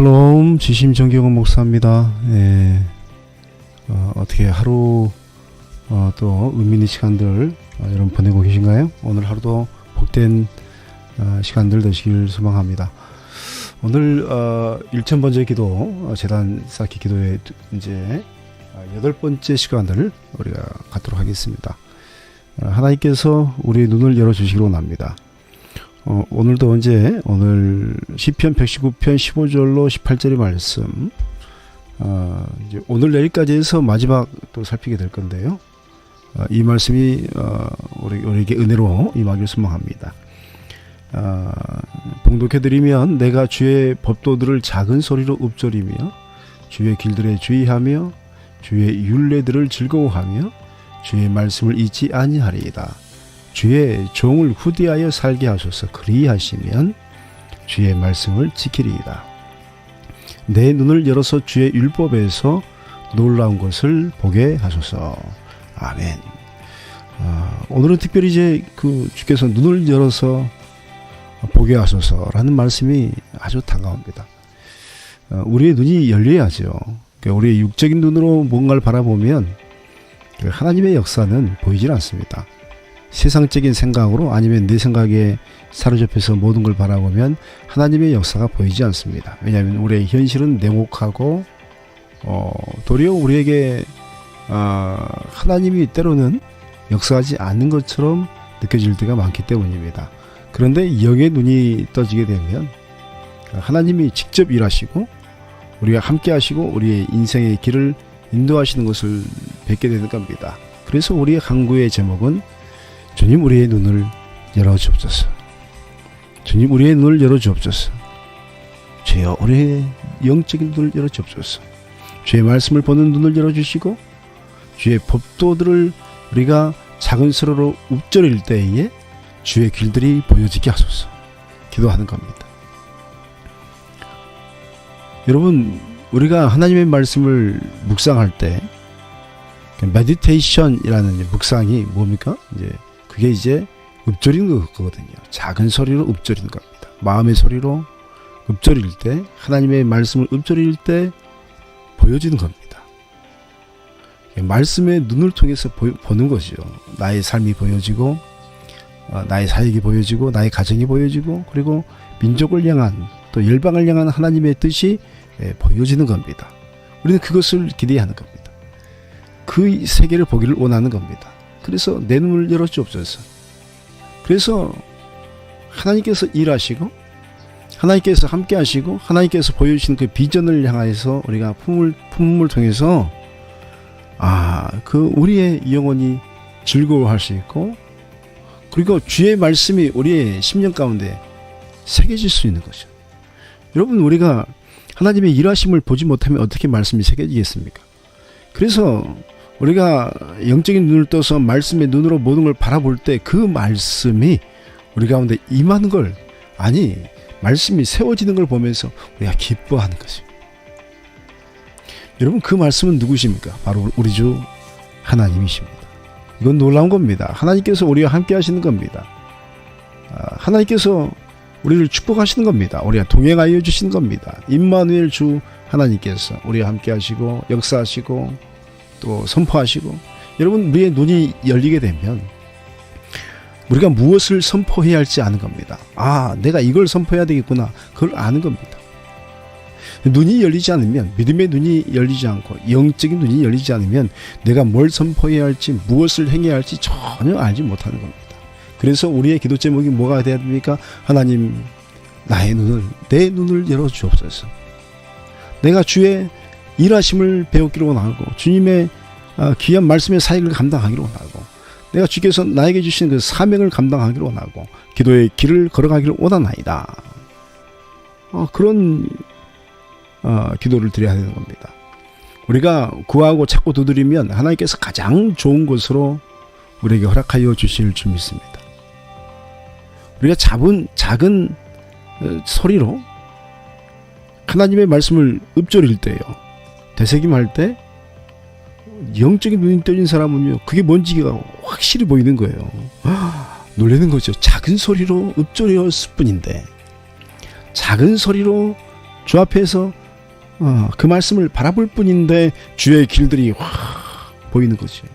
샬롬 지심 정경원 목사입니다. 예, 어, 어떻게 하루 어, 또 의미 있는 시간들 어, 여러분 보내고 계신가요? 오늘 하루도 복된 어, 시간들 되시길 소망합니다. 오늘 어, 1천 번째 기도 어, 재단 쌓기 기도의 두- 이제 어, 여덟 번째 시간을 우리가 갖도록 하겠습니다. 어, 하나님께서 우리 눈을 열어 주시기로 원합니다. 어, 오늘도 언제 오늘 시편 119편 15절로 18절의 말씀 어, 이제 오늘 내일까지 해서 마지막 또 살피게 될 건데요. 어, 이 말씀이 어, 우리 우리에게 은혜로 임하길 소망합니다. 어, 봉독해드리면 내가 주의 법도들을 작은 소리로 읊조리며 주의 길들에 주의하며 주의 율례들을 즐거워하며 주의 말씀을 잊지 아니하리이다. 주의 종을 후대하여 살게 하소서 그리하시면 주의 말씀을 지키리이다. 내 눈을 열어서 주의 율법에서 놀라운 것을 보게 하소서. 아멘. 아, 오늘은 특별히 이제 그 주께서 눈을 열어서 보게 하소서라는 말씀이 아주 다가옵니다. 어, 우리의 눈이 열려야죠. 그러니까 우리의 육적인 눈으로 뭔가를 바라보면 그 하나님의 역사는 보이질 않습니다. 세상적인 생각으로 아니면 내 생각에 사로잡혀서 모든 걸 바라보면 하나님의 역사가 보이지 않습니다. 왜냐하면 우리의 현실은 냉혹하고 어, 도리어 우리에게 어, 하나님이 때로는 역사하지 않는 것처럼 느껴질 때가 많기 때문입니다. 그런데 영의 눈이 떠지게 되면 하나님이 직접 일하시고 우리가 함께 하시고 우리의 인생의 길을 인도하시는 것을 뵙게 되는 겁니다. 그래서 우리의 강구의 제목은 주님 우리의 눈을 열어 주옵소서. 주님 우리의 눈을 열어 주옵소서. 주여 우리의 영적인 눈을 열어 주옵소서. 주의 말씀을 보는 눈을 열어 주시고 주의 법도들을 우리가 작은 소리로 읊조릴 때에 주의 길들이 보여지게 하소서. 기도하는 겁니다. 여러분 우리가 하나님의 말씀을 묵상할 때 메디테이션이라는 묵상이 뭡니까? 이제 그게 이제 읊조리는 거거든요. 작은 소리로 읊조리는 겁니다. 마음의 소리로 읊조릴 때 하나님의 말씀을 읊조릴 때 보여지는 겁니다. 말씀의 눈을 통해서 보, 보는 것이요. 나의 삶이 보여지고 어, 나의 사역이 보여지고 나의 가정이 보여지고 그리고 민족을 향한 또 열방을 향한 하나님의 뜻이 예, 보여지는 겁니다. 우리는 그것을 기대하는 겁니다. 그 세계를 보기를 원하는 겁니다. 그래서 내 눈을 열어 주옵소서. 그래서 하나님께서 일하시고 하나님께서 함께 하시고 하나님께서 보여주신 그 비전을 향해서 우리가 품을 품을 통해서 아, 그 우리의 영혼이 즐거워할 수 있고 그리고 주의 말씀이 우리의 심령 가운데 새겨질 수 있는 거죠. 여러분 우리가 하나님의 일하심을 보지 못하면 어떻게 말씀이 새겨지겠습니까? 그래서 우리가 영적인 눈을 떠서 말씀의 눈으로 모든 걸 바라볼 때 그 말씀이 우리 가운데 임하는 걸 아니 말씀이 세워지는 걸 보면서 우리가 기뻐하는 것입니다. 여러분 그 말씀은 누구십니까? 바로 우리 주 하나님이십니다. 이건 놀라운 겁니다. 하나님께서 우리와 함께 하시는 겁니다. 아, 하나님께서 우리를 축복하시는 겁니다. 우리가 동행하여 주시는 겁니다. 임마누엘 주 하나님께서 우리와 함께 하시고 역사하시고 또 선포하시고 여러분 우리의 눈이 열리게 되면 우리가 무엇을 선포해야 할지 아는 겁니다. 아, 내가 이걸 선포해야 되겠구나. 그걸 아는 겁니다. 눈이 열리지 않으면 믿음의 눈이 열리지 않고 영적인 눈이 열리지 않으면 내가 뭘 선포해야 할지 무엇을 행해야 할지 전혀 알지 못하는 겁니다. 그래서 우리의 기도 제목이 뭐가 돼야 됩니까? 하나님 나의 눈을 내 눈을 열어 주옵소서. 내가 주의 일하심을 배우기로 원하고 주님의 아, 귀한 말씀의 사역을 감당하기로 원하고 내가 주께서 나에게 주신 그 사명을 감당하기로 원하고 기도의 길을 걸어가기를 원하나이다. 어, 그런 어, 기도를 드려야 되는 겁니다. 우리가 구하고 찾고 두드리면 하나님께서 가장 좋은 것으로 우리에게 허락하여 주실 줄 믿습니다. 우리가 작은 작은 어, 소리로 하나님의 말씀을 읊조릴 때요. 되새김할 때 영적인 눈이 떠진 사람은요. 그게 뭔지가 확실히 보이는 거예요. 아, 놀라는 거죠. 작은 소리로 읊조렸을 뿐인데 작은 소리로 주 앞에서 어, 그 말씀을 바라볼 뿐인데 주의 길들이 확 보이는 거죠.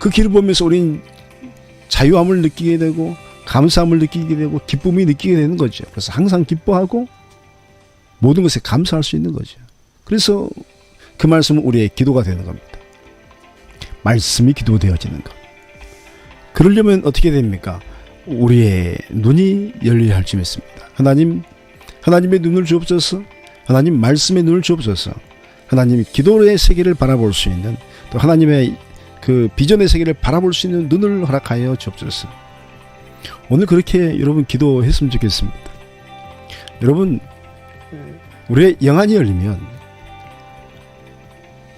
그 길을 보면서 우리는 자유함을 느끼게 되고 감사함을 느끼게 되고 기쁨이 느끼게 되는 거죠. 그래서 항상 기뻐하고 모든 것에 감사할 수 있는 거죠. 그래서 그 말씀은 우리의 기도가 되는 겁니다. 말씀이 기도되어지는 것. 그러려면 어떻게 됩니까? 우리의 눈이 열려야 할 줄했습니다. 하나님, 하나님의 눈을 주옵소서. 하나님 말씀의 눈을 주옵소서. 하나님 기도의 세계를 바라볼 수 있는 또 하나님의 그 비전의 세계를 바라볼 수 있는 눈을 허락하여 주옵소서. 오늘 그렇게 여러분 기도했으면 좋겠습니다. 여러분 우리의 영안이 열리면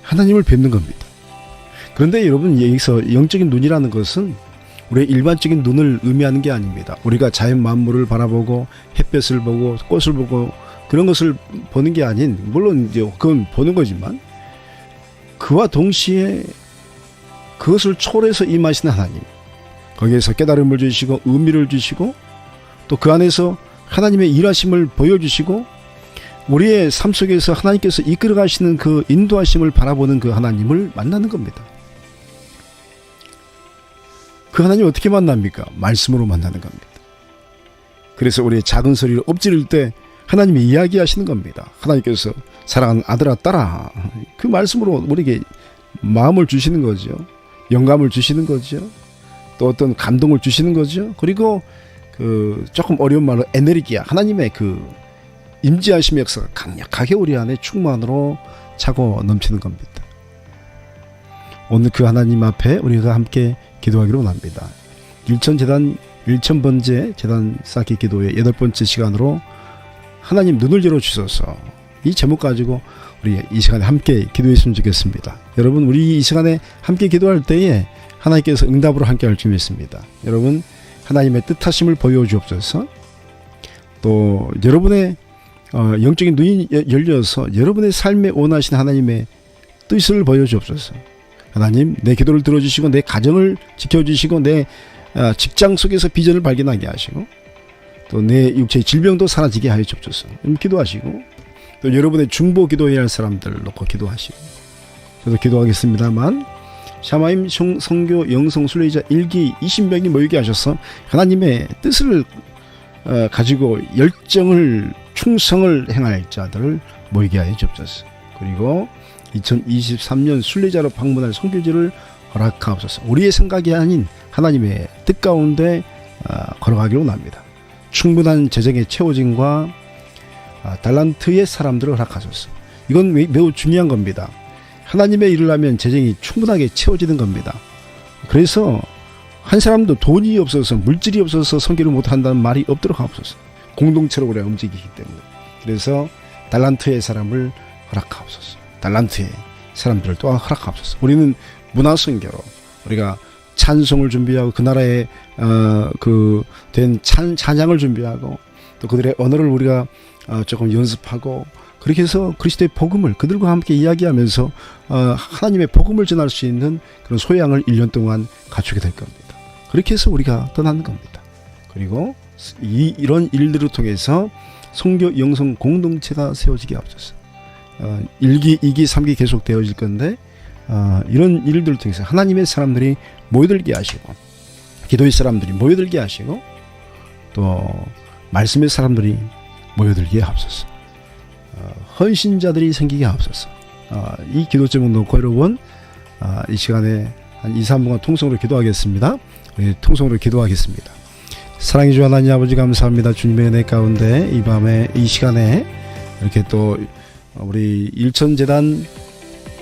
하나님을 뵙는 겁니다. 그런데 여러분 여기서 영적인 눈이라는 것은 우리의 일반적인 눈을 의미하는 게 아닙니다. 우리가 자연 만물을 바라보고 햇볕을 보고 꽃을 보고 그런 것을 보는 게 아닌 물론 이제 그건 보는 거지만 그와 동시에 그것을 초월해서 임하시는 하나님 거기에서 깨달음을 주시고 의미를 주시고 또 그 안에서 하나님의 일하심을 보여주시고 우리의 삶 속에서 하나님께서 이끌어 가시는 그 인도하심을 바라보는 그 하나님을 만나는 겁니다. 그 하나님 어떻게 만납니까? 말씀으로 만나는 겁니다. 그래서 우리의 작은 소리를 엎지를 때 하나님이 이야기하시는 겁니다. 하나님께서 사랑하는 아들아 딸아 그 말씀으로 우리에게 마음을 주시는 거죠. 영감을 주시는 거죠. 또 어떤 감동을 주시는 거죠. 그리고 그 조금 어려운 말로 에너지야 하나님의 그 임재하심의 역사가 강력하게 우리 안에 충만으로 차고 넘치는 겁니다. 오늘 그 하나님 앞에 우리가 함께 기도하기로 원합니다. 일천 재단 일천 번째 재단 쌓기 기도의 여덟 번째 시간으로 하나님 눈을 열어 주셔서 이 제목 가지고 우리 이 시간에 함께 기도했으면 좋겠습니다. 여러분 우리 이 시간에 함께 기도할 때에 하나님께서 응답으로 함께 할줄 믿습니다. 여러분 하나님의 뜻하심을 보여 주옵소서. 또 여러분의 어, 영적인 눈이 여- 열려서 여러분의 삶에 원하신 하나님의 뜻을 보여주옵소서. 하나님 내 기도를 들어주시고 내 가정을 지켜주시고 내 어, 직장 속에서 비전을 발견하게 하시고 또 내 육체의 질병도 사라지게 하여 주옵소서. 음, 기도하시고 또 여러분의 중보 기도해야 할 사람들 놓고 기도하시고 저도 기도하겠습니다만 샤마임 성- 성교 영성 순례자 일기 20명이 모이게 하셔서 하나님의 뜻을 어, 가지고 열정을 충성을 행할 자들을 모이게 하여 주옵소서. 그리고 2023년 순례자로 방문할 선교지를 허락하옵소서. 우리의 생각이 아닌 하나님의 뜻 가운데 어, 걸어가기로 원합니다. 충분한 재정의 채워짐과 아, 달란트의 사람들을 허락하소서. 이건 매- 매우 중요한 겁니다. 하나님의 일을 하면 재정이 충분하게 채워지는 겁니다. 그래서 한 사람도 돈이 없어서 물질이 없어서 선교를 못한다는 말이 없도록 하옵소서. 공동체로 우리가 움직이기 때문에. 그래서 달란트의 사람을 허락하옵소서. 달란트의 사람들을 또한 허락하옵소서. 우리는 문화 선교로 우리가 찬송을 준비하고 그 나라의 어, 그된 찬양을 준비하고 또 그들의 언어를 우리가 어, 조금 연습하고 그렇게 해서 그리스도의 복음을 그들과 함께 이야기하면서 어, 하나님의 복음을 전할 수 있는 그런 소양을 1년 동안 갖추게 될 겁니다. 그렇게 해서 우리가 떠나는 겁니다. 그리고 이, 이런 일들을 통해서 성교 영성 공동체가 세워지게 하옵소서. 어, 1기, 2기, 3기 계속 되어질 건데 어, 이런 일들을 통해서 하나님의 사람들이 모여들게 하시고 기도의 사람들이 모여들게 하시고 또 말씀의 사람들이 모여들게 하옵소서. 어, 헌신자들이 생기게 하옵소서. 어, 이 기도 제목 놓고 여러분 어, 이 시간에 한 2, 3분간 통성으로 기도하겠습니다. 우리 통성으로 기도하겠습니다. 사랑해 주 하나님 아버지 감사합니다. 주님의 은혜 가운데 이 밤에 이 시간에 이렇게 또 우리 일천재단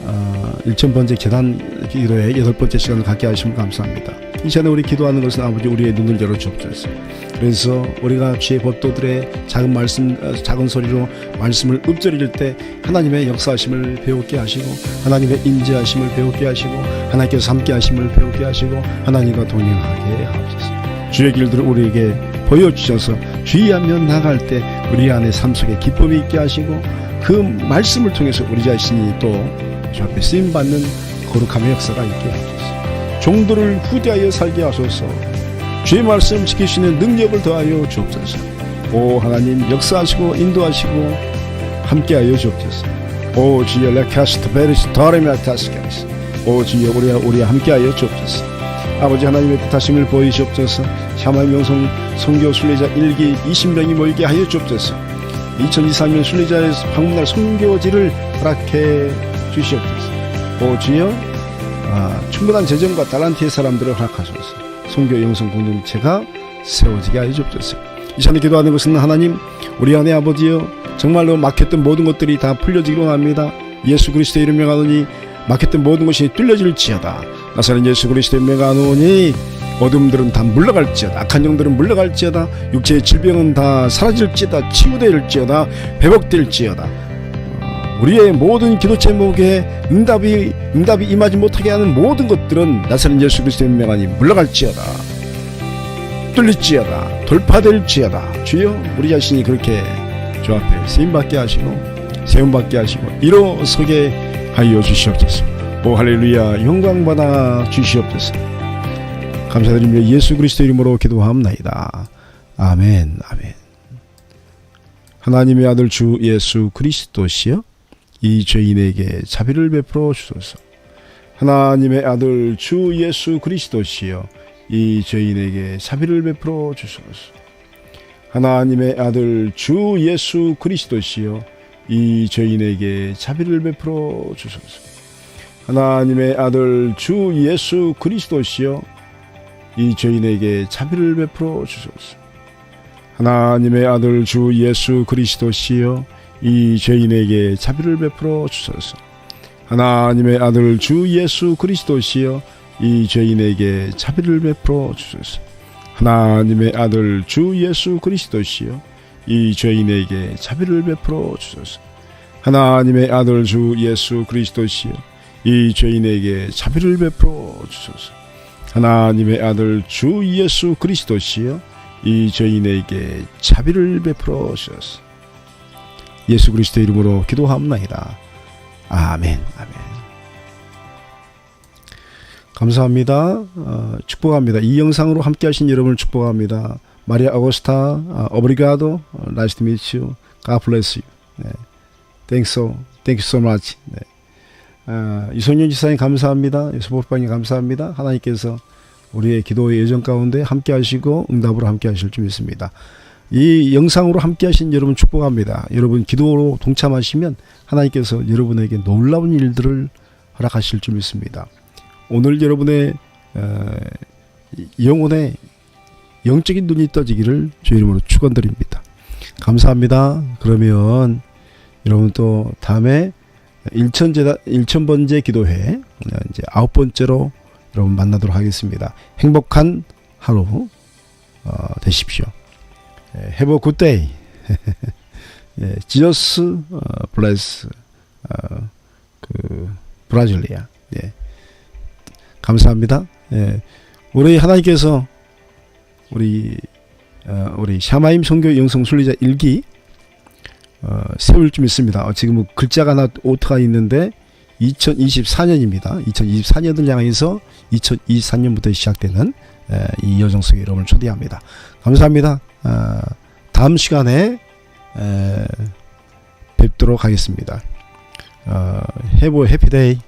어, 일천 번째 재단 기도의 여덟 번째 시간을 갖게 하시면 감사합니다. 이 시간에 우리 기도하는 것은 아버지 우리의 눈을 열어 주옵소서. 그래서 우리가 주의 법도들의 작은 말씀, 어, 작은 소리로 말씀을 읊조릴 때 하나님의 역사하심을 배우게 하시고 하나님의 인지하심을 배우게 하시고 하나님께서 함께 하심을 배우게 하시고 하나님과 동행하게 하옵소서. 주의 길들을 우리에게 보여주셔서 주의하며 나갈 때 우리 안에 삶 속에 기쁨이 있게 하시고 그 말씀을 통해서 우리 자신이 또 주 앞에 쓰임 받는 거룩함의 역사가 있게 하소서. 종들을 후대하여 살게 하소서. 주의 말씀 지키시는 능력을 더하여 주옵소서. 오 하나님 역사하시고 인도하시고 함께하여 주옵소서. 오 주여 레카스트 베리스 더레메타스케스. 오 주여 우리와 우리와 함께하여 주옵소서. 아버지 하나님의 뜻하심을 보이시옵소서. 샤마 명성 성교 순례자 일기 20명이 모이게 하여 주옵소서. 2023년 순례자의 방문할 선교지를 허락해 주시옵소서. 오 주여 아, 충분한 재정과 달란트의 사람들을 허락하소서. 선교 영성 공동체가 세워지게 하여 주옵소서. 이 시간에 기도하는 것은 하나님 우리 안에 아버지여 정말로 막혔던 모든 것들이 다 풀려지기로 합니다. 예수 그리스도의 이름 명하노니 막혔던 모든 것이 뚫려질지어다. 나사는 예수 그리스도의 명하노니 어둠들은 다 물러갈지어다. 악한 영들은 물러갈지어다. 육체의 질병은 다 사라질지어다. 치유될지어다. 회복될지어다. 어, 우리의 모든 기도 제목에 응답이 응답이 임하지 못하게 하는 모든 것들은 나사는 예수 그리스도의 명하니 물러갈지어다. 뚫릴지어다 돌파될지어다 주여 우리 자신이 그렇게 주 앞에 쓰임받게 하시고 세움받게 하시고 일어서게 하여 주시옵소서 오 할렐루야. 영광 받아 주시옵소서. 감사드리며 예수 그리스도 이름으로 기도하옵나이다. 아멘 아멘. 하나님의 아들 주 예수 그리스도시여 이 죄인에게 자비를 베풀어 주소서. 하나님의 아들 주 예수 그리스도시여 이 죄인에게 자비를 베풀어 주소서. 하나님의 아들 주 예수 그리스도시여 이 죄인에게 자비를 베풀어 주소서. 하나님의 아들 주 예수 그리스도시여 이 죄인에게 자비를 베풀어 주소서. 하나님의 아들 주 예수 그리스도시여 이 죄인에게 자비를 베풀어 주소서. 하나님의 아들 주 예수 그리스도시여 이 죄인에게 자비를 베풀어 주소서. 하나님의 아들 주 예수 그리스도시여 이 죄인에게 자비를 베풀어 주소서. 하나님의 아들 주 예수 그리스도시여 이 죄인에게 자비를 베풀어 주소서. 하나님의 아들 주 예수 그리스도시여 이 죄인에게 자비를 베풀어 주소서. 예수 그리스도 이름으로 기도하옵나이다. 아멘. 아멘. 감사합니다. 어, 축복합니다. 이 영상으로 함께 하신 여러분을 축복합니다. 마리아 아고스타, 어, 오브리가도, 어, 나이스 투 미츠 유, God bless you. 네. Thanks. 네. 어, 이소년 지사님 감사합니다. 소복방님 감사합니다. 하나님께서 우리의 기도의 예정 가운데 함께 하시고 응답으로 함께 하실 줄 믿습니다. 이 영상으로 함께 하신 여러분 축복합니다. 여러분 기도로 동참하시면 하나님께서 여러분에게 놀라운 일들을 허락하실 줄 믿습니다. 오늘 여러분의 어, 영혼의 영적인 눈이 떠지기를 주 이름으로 축원드립니다. 감사합니다. 그러면 여러분 또 다음에 1천제 1천번째 기도회 어, 이제 아홉 번째로 여러분 만나도록 하겠습니다. 행복한 하루 어, 되십시오. Have a good day. 예, 어, 어, 그 브라질리아. 예. 감사합니다. 예. 우리 하나님께서 우리 어, 우리 샤마임 성교 영성 순리자 일기 어, 세울 줄 믿습니다. 어, 지금 뭐 글자가 하나 오타가 있는데 2024년입니다. 2024년을 향해서 2024년부터 시작되는 에, 이 여정 속에 여러분을 초대합니다. 감사합니다. 어, 다음 시간에 에, 뵙도록 하겠습니다. 어, have a happy day.